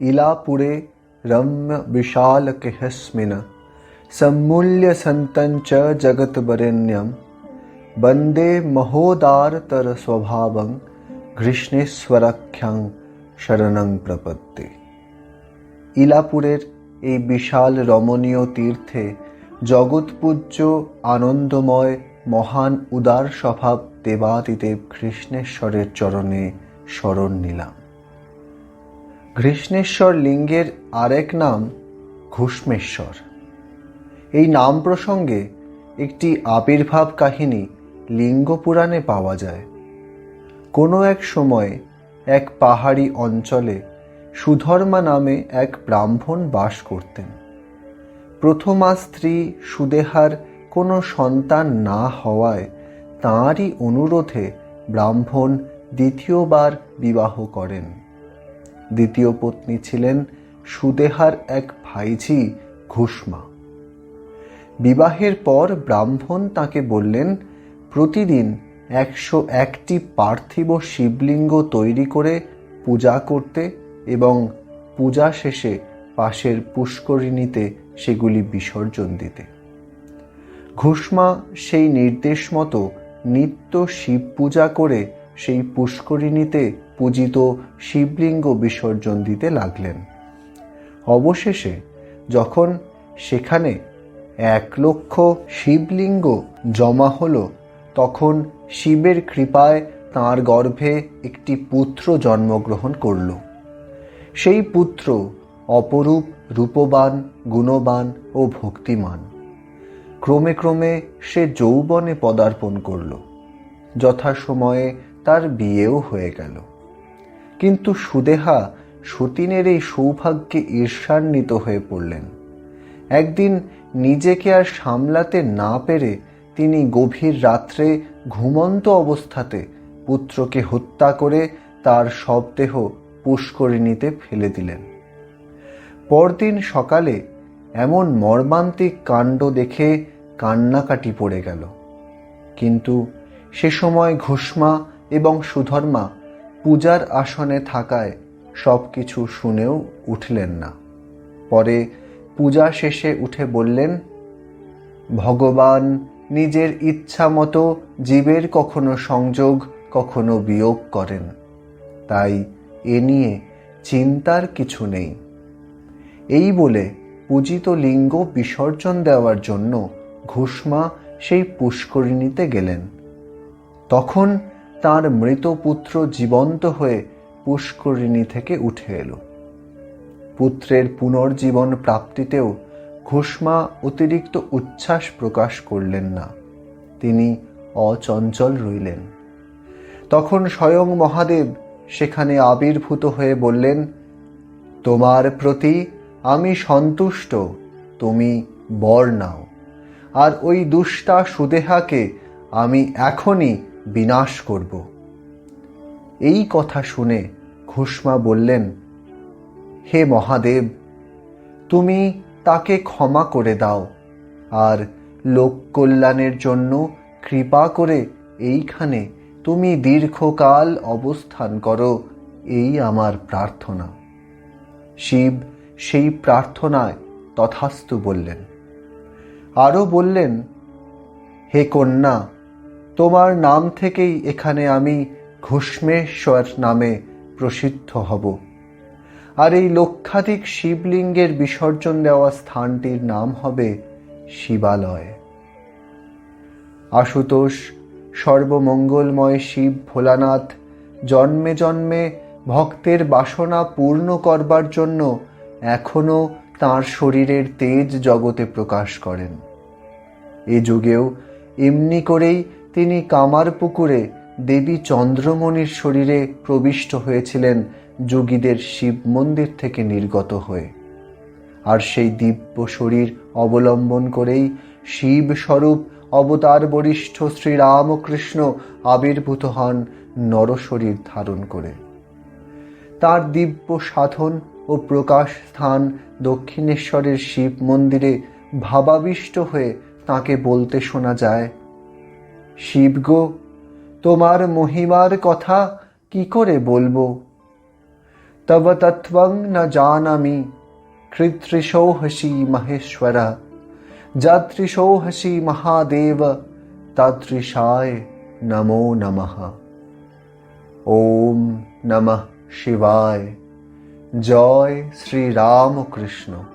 इलापुरे रम्यविशालकेहस्मिन् सम्मूल्यसन्तं च जगद्वरेण्यं वन्दे महोदारतरस्वभावं ঘৃষ্ণেশ্বরাখ্যাং শরণং প্রপত্তি ইলাপুরের এই বিশাল রমণীয় তীর্থে জগৎপূজ্য আনন্দময় মহান উদার স্বভাব দেবাদিদেব কৃষ্ণেশ্বরের চরণে শরণ নিলাম কৃষ্ণেশ্বর লিঙ্গের আরেক নাম ঘুষ্মেশ্বর। এই নাম প্রসঙ্গে একটি আবির্ভাব কাহিনী লিঙ্গ পুরাণে পাওয়া যায়। কোনো এক সময় এক পাহাড়ি অঞ্চলে সুধর্মা নামে এক ব্রাহ্মণ বাস করতেন। প্রথমা স্ত্রী সুদেহার কোনো সন্তান না হওয়ায় তাঁরই অনুরোধে ব্রাহ্মণ দ্বিতীয়বার বিবাহ করেন। দ্বিতীয় পত্নী ছিলেন সুদেহার এক ভাইঝি ঘুষমা। বিবাহের পর ব্রাহ্মণ তাকে বললেন, প্রতিদিন একশো একটি পার্থিব শিবলিঙ্গ তৈরি করে পূজা করতে এবং পূজা শেষে পাশের পুষ্করিণীতে সেগুলি বিসর্জন দিতে। ঘুষমা সেই নির্দেশ মতো নিত্য শিব পূজা করে সেই পুষ্করিণীতে পূজিত শিবলিঙ্গ বিসর্জন দিতে লাগলেন। অবশেষে যখন সেখানে এক লক্ষ শিবলিঙ্গ জমা হলো, তখন শিবের কৃপায় তাঁর গর্ভে একটি পুত্র জন্মগ্রহণ করল। সেই পুত্র অপরূপ, রূপবান, গুণবান ও ভক্তিমান। ক্রমে ক্রমে সে যৌবনে পদার্পণ করল। যথাসময়ে তার বিয়েও হয়ে গেল। কিন্তু সুদেহা সতীনের এই সৌভাগ্যে ঈর্ষান্বিত হয়ে পড়লেন। একদিন নিজেকে আর সামলাতে না পেরে তিনি গভীর রাত্রে ঘুমন্ত অবস্থাতে পুত্রকে হত্যা করে তার শবদেহ পুষ্করিণীতে ফেলে দিলেন। পরদিন সকালে এমন মর্মান্তিক কাণ্ড দেখে কান্নাকাটি পড়ে গেল। কিন্তু সে সময় ঘুষ্মা এবং সুধর্মা পূজার আসনে থাকায় সব কিছু শুনেও উঠলেন না। পরে পূজা শেষে উঠে বললেন, ভগবান নিজের ইচ্ছা মতো জীবের কখনো সংযোগ, কখনো বিয়োগ করেন। তাই এ নিয়ে চিন্তার কিছু নেই। এই বলে পূজিত লিঙ্গ বিসর্জন দেওয়ার জন্য ঘুষমা সেই পুষ্করিণীতে গেলেন। তখন তার মৃত পুত্র জীবন্ত হয়ে পুষ্করিণী থেকে উঠে এলো। পুত্রের পুনর্জীবন প্রাপ্তিতেও ঘুষ্মা অতিরিক্ত উচ্ছ্বাস প্রকাশ করলেন না। তিনি অচঞ্চল রইলেন। তখন স্বয়ং মহাদেব সেখানে আবির্ভূত হয়ে বললেন, তোমার প্রতি আমি সন্তুষ্ট, তুমি বর নাও। আর ওই দুষ্টা সুদেহাকে আমি এখনই বিনাশ করব। এই কথা শুনে ঘুষ্মা বললেন, হে মহাদেব, তুমি তাকে ক্ষমা করে দাও, আর লোক কল্যাণের জন্য কৃপা করে এইখানে তুমি দীর্ঘকাল অবস্থান করো, এই আমার প্রার্থনা। শিব সেই প্রার্থনায় তথাস্তু বললেন। আরও বললেন, হে কন্যা তোমার নাম থেকেই এখানে আমি ঘুষ্মেশ্বর নামে প্রসিদ্ধ হব। আর এই লক্ষাধিক শিবলিঙ্গের বিসর্জন দেওয়া স্থানটির নাম হবে শিবালয়। আশুতোষ, সর্বমঙ্গলময় শিব ভোলানাথ জন্মে জন্মে ভক্তের বাসনা পূর্ণ করবার জন্য এখনও তাঁর শরীরের তেজ জগতে প্রকাশ করেন। এ যুগেও এমনি করেই তিনি কামার পুকুরে দেবী চন্দ্রমণির শরীরে প্রবিষ্ট হয়েছিলেন যোগীদের শিব মন্দির থেকে নির্গত হয়ে। আর সেই দিব্য শরীর অবলম্বন করেই শিব স্বরূপ অবতার বরিষ্ঠ শ্রীরামকৃষ্ণ আবির্ভূত হন নরশরীর ধারণ করে। তার দিব্য সাধন ও প্রকাশ স্থান দক্ষিণেশ্বরের শিব মন্দিরে ভাবাবিষ্ট হয়ে তাকে বলতে শোনা যায় শিব গো তোমার মহিমার কথা কি করে বলব? তব তত্ত্বং ন জানামি কৃত্রিশোহসি মহেশ্বর যাত্রিশোহসি মহাদেব তাদৃশায় নমো নমঃ। ওম নমঃ শিবায়। জয় শ্রী রামকৃষ্ণ।